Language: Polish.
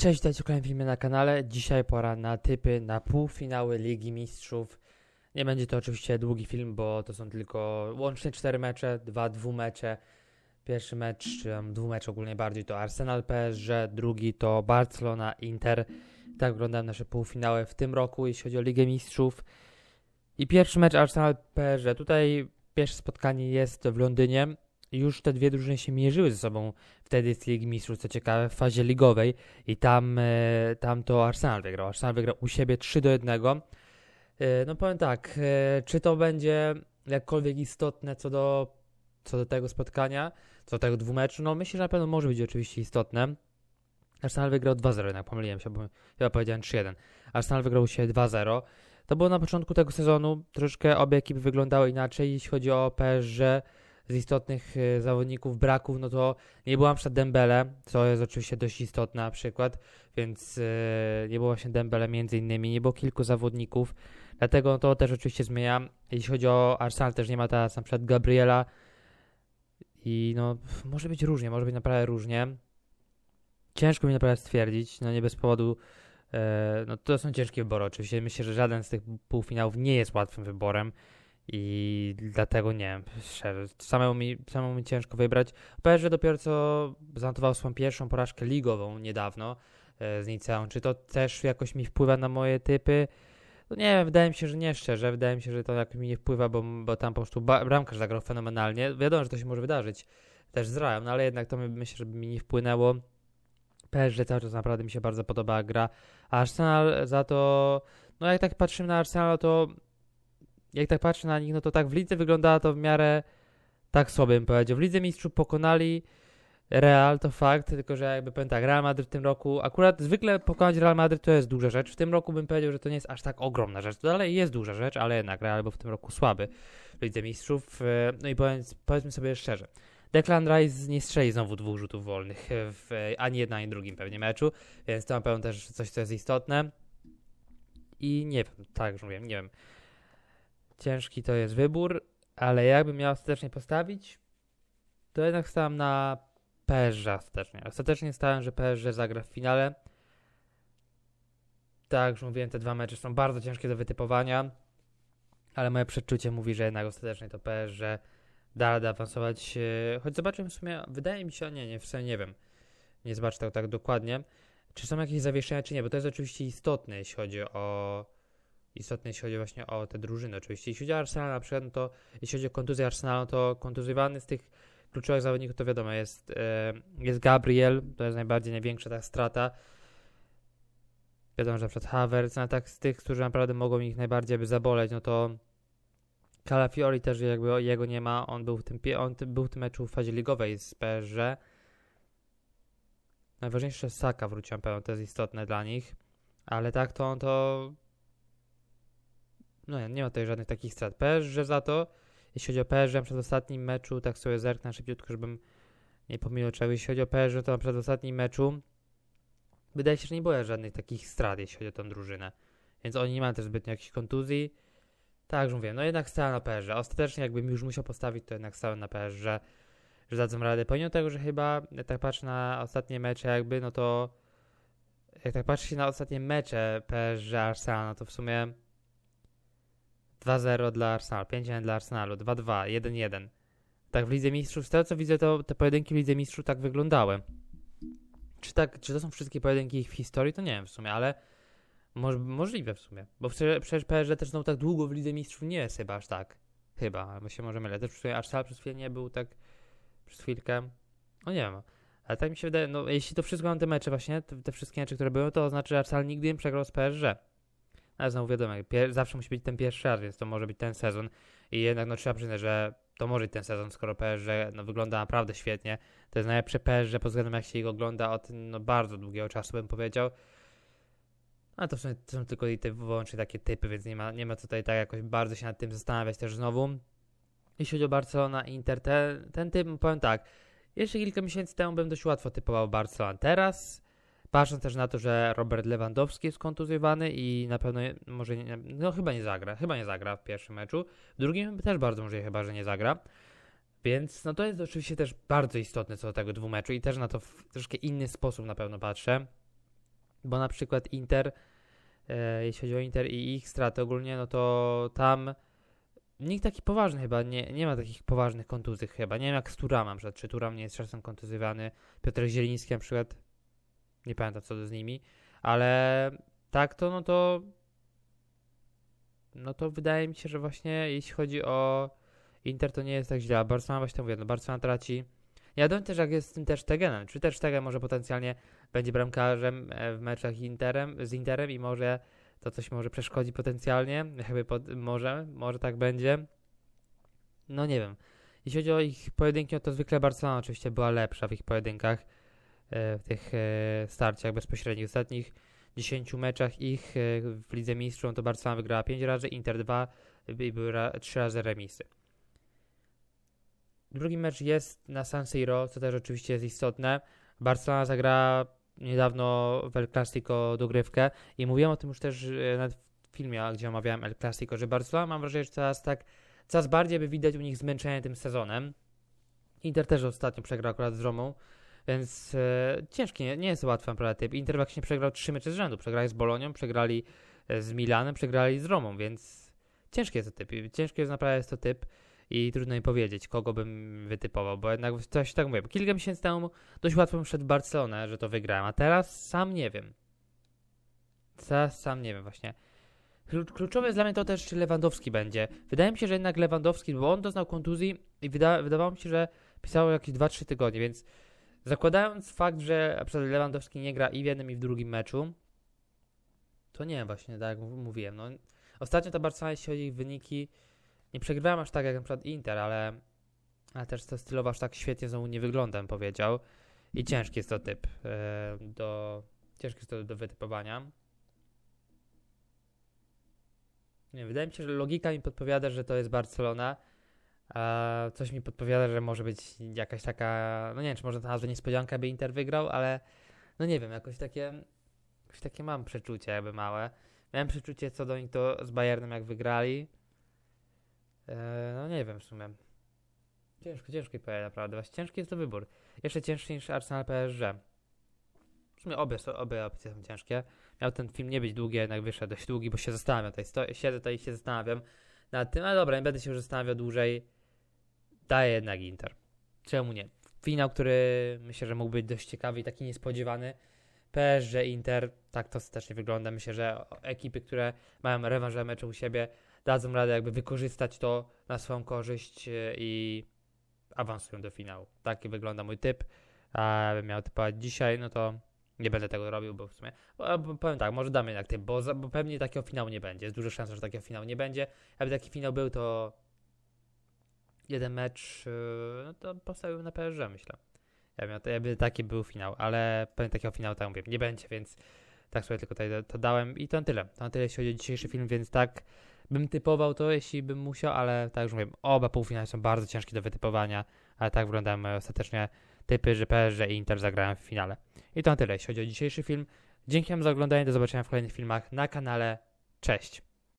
Cześć, witajcie w kolejnym filmie na kanale. Dzisiaj pora na typy na półfinały Ligi Mistrzów. Nie będzie to oczywiście długi film, bo to są tylko łącznie cztery mecze, dwa dwumecze. Pierwszy mecz, dwumecz ogólnie bardziej to Arsenal PSG, drugi to Barcelona Inter. Tak wyglądają nasze półfinały w tym roku, jeśli chodzi o Ligę Mistrzów. I pierwszy mecz Arsenal PSG. Tutaj pierwsze spotkanie jest w Londynie. Już te dwie drużyny się mierzyły ze sobą wtedy z Ligi Mistrzów, co ciekawe, w fazie ligowej i tam, e, tam to Arsenal wygrał. Arsenal wygrał u siebie 3 do 1. E, no powiem tak, e, czy to będzie jakkolwiek istotne co do, co do tego spotkania, co do tego dwumeczu, no myślę, że na pewno może być oczywiście istotne. Arsenal wygrał 2-0, jednak pomyliłem się, bo chyba powiedziałem 3-1. Arsenal wygrał u siebie 2-0. To było na początku tego sezonu, troszeczkę obie ekipy wyglądały inaczej, jeśli chodzi o PSG, z istotnych y, zawodników braków, no to nie było na przykład Dembele, co jest oczywiście dość istotne na przykład, więc y, nie było właśnie Dembele między innymi, nie było kilku zawodników, dlatego to też oczywiście zmienia. Jeśli chodzi o Arsenal, też nie ma teraz na przykład Gabriela i no może być różnie, może być naprawdę różnie. Ciężko mi naprawdę stwierdzić, no nie bez powodu e, no to są ciężkie wybory oczywiście. Myślę, że żaden z tych półfinałów nie jest łatwym wyborem. I dlatego nie wiem, szczerze, samemu mi, samemu mi ciężko wybrać. PSG dopiero co zanotował swoją pierwszą porażkę ligową niedawno e, z Niceą. Czy to też jakoś mi wpływa na moje typy? No nie wiem, wydaje mi się, że nie szczerze. Wydaje mi się, że to jakoś mi nie wpływa, bo, bo tam po prostu bramkarz zagrał fenomenalnie. Wiadomo, że to się może wydarzyć też z Rajem, no ale jednak to mi, myślę, że mi nie wpłynęło. PSG cały czas naprawdę mi się bardzo podoba gra. Arsenal za to, no jak tak patrzymy na Arsenal, to jak tak patrzę na nich, no to tak w lidze wyglądało to w miarę tak sobie bym powiedział. W lidze mistrzów pokonali Real, to fakt, tylko że jakby powiem tak, Real Madrid w tym roku, akurat zwykle pokonać Real Madrid to jest duża rzecz. W tym roku bym powiedział, że to nie jest aż tak ogromna rzecz. To dalej jest duża rzecz, ale jednak Real był w tym roku słaby w lidze mistrzów. E, no i powiedz, powiedzmy sobie szczerze. Declan Rice nie strzeli znowu dwóch rzutów wolnych w ani jednym, ani drugim pewnie meczu, więc to na pewno też coś, co jest istotne. I nie wiem, tak już mówiłem, nie wiem. Ciężki to jest wybór, ale jakbym miał ostatecznie postawić, to jednak stałem na PSG ostatecznie. Ostatecznie stałem, że PSG zagra w finale. Tak, już mówiłem, te dwa mecze są bardzo ciężkie do wytypowania, ale moje przeczucie mówi, że jednak ostatecznie to PSG da radę awansować. E, choć zobaczymy w sumie, wydaje mi się, nie, nie, w sumie nie wiem. Nie zobaczę tego tak dokładnie. Czy są jakieś zawieszenia, czy nie, bo to jest oczywiście istotne, jeśli chodzi o istotne, jeśli chodzi właśnie o te drużyny. Oczywiście, jeśli chodzi o Arsenal na przykład, no to jeśli chodzi o kontuzję Arsenalu, to kontuzjowany z tych kluczowych zawodników, to wiadomo, jest, e, jest Gabriel, to jest najbardziej największa ta strata. Wiadomo, że na przykład Havertz, no tak z tych, którzy naprawdę mogą ich najbardziej by zaboleć, no to Calafiori też jakby jego nie ma, on był w tym, on był w tym meczu w fazie ligowej z PSG. Najważniejsze Saka wrócił na pewno, to jest istotne dla nich, ale tak to, to no nie, nie ma tutaj żadnych takich strat. PSG za to, jeśli chodzi o PSG, przed ostatnim meczu, tak sobie zerknę szybciutko, żebym nie pomylił czegoś. Jeśli chodzi o PSG, to przed ostatnim meczu wydaje się, że nie było żadnych takich strat, jeśli chodzi o tą drużynę. Więc oni nie mają też zbytnio jakichś kontuzji. Tak, już mówię, no jednak stałem na PSG. Ostatecznie jakbym już musiał postawić, to jednak stałem na PSG, że, że dadzą radę. Pomimo tego, że chyba, jak tak patrzę na ostatnie mecze jakby, no to jak tak patrzy się na ostatnie mecze PSG Arsenal, no to w sumie 2-0 dla Arsenalu, 5-1 dla Arsenalu, 2-2, 1-1. Tak w Lidze Mistrzów, z tego co widzę, to te pojedynki w Lidze Mistrzów tak wyglądały. Czy, tak, czy to są wszystkie pojedynki ich w historii, to nie wiem w sumie, ale moż, możliwe w sumie. Bo przecież PSG też znowu tak długo w Lidze Mistrzów nie jest chyba aż tak. Chyba, albo się może mylę. Też Arsenal przez chwilę nie był tak przez chwilkę. No nie wiem. Ale tak mi się wydaje, no jeśli to wszystko na te mecze właśnie, te, te wszystkie mecze, które były, to oznacza, że Arsenal nigdy nie przegrał z PSG. Ale znowu wiadomo, zawsze musi być ten pierwszy raz, więc to może być ten sezon. I jednak no, trzeba przyznać, że to może być ten sezon, skoro PSG no, wygląda naprawdę świetnie. To jest najlepszy PSG pod względem jak się jego ogląda od no, bardzo długiego czasu, bym powiedział. A to, są, to są tylko i te, wyłącznie takie typy, więc nie ma, nie ma tutaj tak jakoś bardzo się nad tym zastanawiać też znowu. Jeśli chodzi o Barcelona Inter, te, ten typ, powiem tak, jeszcze kilka miesięcy temu bym dość łatwo typował Barcelona. Teraz Patrząc też na to, że Robert Lewandowski jest kontuzjowany i na pewno może nie, no chyba nie zagra, chyba nie zagra w pierwszym meczu. W drugim też bardzo możliwe chyba, że nie zagra. Więc no to jest oczywiście też bardzo istotne co do tego dwumeczu i też na to w troszkę inny sposób na pewno patrzę. bo na przykład Inter, e, jeśli chodzi o Inter i ich straty ogólnie, no to tam nikt taki poważny chyba, nie, nie ma takich poważnych kontuzji chyba. Nie wiem jak z Turamem, czy Turam nie jest czasem kontuzjowany, Piotr Zieliński na przykład, nie pamiętam co to z nimi, ale tak to, no to no to wydaje mi się, że właśnie jeśli chodzi o Inter to nie jest tak źle, a Barcelona właśnie mówię, no Barcelona traci ja wiem też jak jest z tym też Tegenem, czy też Tegen może potencjalnie będzie bramkarzem e, w meczach Interem, z Interem i może to coś może przeszkodzi potencjalnie, jakby pod, może, może tak będzie. No nie wiem. Jeśli chodzi o ich pojedynki, no to zwykle Barcelona oczywiście była lepsza w ich pojedynkach, w tych e, starciach bezpośrednich. W ostatnich 10 meczach ich w Lidze Mistrzów to Barcelona wygrała 5 razy, Inter 2 i były 3 razy remisy. Drugi mecz jest na San Siro, co też oczywiście jest istotne. Barcelona zagra niedawno w El Clasico dogrywkę i mówiłem o tym już też e, w filmie, gdzie omawiałem El Clasico, że Barcelona mam wrażenie, że coraz tak, coraz bardziej by widać u nich zmęczenie tym sezonem. Inter też ostatnio przegrał akurat z Romą, więc e, ciężki, nie, nie jest łatwy typ. Inter właśnie przegrał trzy mecze z rzędu. Przegrali z Bolonią, przegrali e, z Milanem, przegrali z Romą, więc ciężki jest to typ. Ciężki jest naprawdę jest to typ i trudno mi powiedzieć, kogo bym wytypował, bo jednak coś tak mówię. Kilka miesięcy temu dość łatwo szedł w Barcelonę, że to wygrałem, a teraz sam nie wiem. Teraz sam nie wiem właśnie. Kluczowe jest dla mnie to też, czy Lewandowski będzie. Wydaje mi się, że jednak Lewandowski, bo on doznał kontuzji i wyda wydawało mi się, że pisało jakieś 2-3 tygodnie, więc zakładając fakt, że Lewandowski nie gra i w jednym i w drugim meczu, to nie właśnie, tak jak mówiłem. No, ostatnio ta Barcelona, jeśli chodzi o ich wyniki, nie przegrywałem aż tak jak na przykład Inter, ale, ale też to stylowo aż tak świetnie znowu nie wygląda, bym powiedział. I ciężki jest to typ e, do. Ciężki jest to do wytypowania. Nie, wydaje mi się, że logika mi podpowiada, że to jest Barcelona. A coś mi podpowiada, że może być jakaś taka. No nie wiem, czy może ta nazwa niespodzianka by Inter wygrał, ale no nie wiem, jakoś takie. Jakoś takie mam przeczucie, jakby małe. Miałem przeczucie co do nich to z Bayernem, jak wygrali. Eee, no nie wiem w sumie. Ciężko, ciężko powiedzieć naprawdę. Właśnie ciężki jest to wybór. Jeszcze cięższy niż Arsenal PSG. W sumie obie, obie opcje są ciężkie. Miał ten film nie być długi, jednak wyszedł dość długi, bo się zastanawiam. Tutaj sto, siedzę tutaj i się zastanawiam nad tym, ale dobra, nie będę się już zastanawiał dłużej. Daję jednak Inter. Czemu nie? Finał, który myślę, że mógł być dość ciekawy i taki niespodziewany. PSG, Inter, tak to też nie wygląda. Myślę, że ekipy, które mają rewanże meczu u siebie, dadzą radę jakby wykorzystać to na swoją korzyść e, i awansują do finału. Taki wygląda mój typ. A bym miał typować dzisiaj, no to nie będę tego robił, bo w sumie bo, powiem tak, może damy jednak typ, bo, bo pewnie takiego finału nie będzie. Jest duża szansa, że takiego finału nie będzie. Jakby taki finał był, to jeden mecz, e, no to postawiłbym na PSG, myślę. Ja bym, jakby taki był finał, ale pewnie takiego finału, tak mówię, nie będzie, więc tak sobie tylko tutaj to dałem i to na tyle. To na tyle, jeśli chodzi o dzisiejszy film, więc tak bym typował to, jeśli bym musiał, ale tak już mówię, oba półfinały są bardzo ciężkie do wytypowania, ale tak wyglądają moje ostatecznie typy, że PSG i Inter zagrają w finale. I to na tyle, jeśli chodzi o dzisiejszy film. Dzięki wam za oglądanie, do zobaczenia w kolejnych filmach na kanale. Cześć!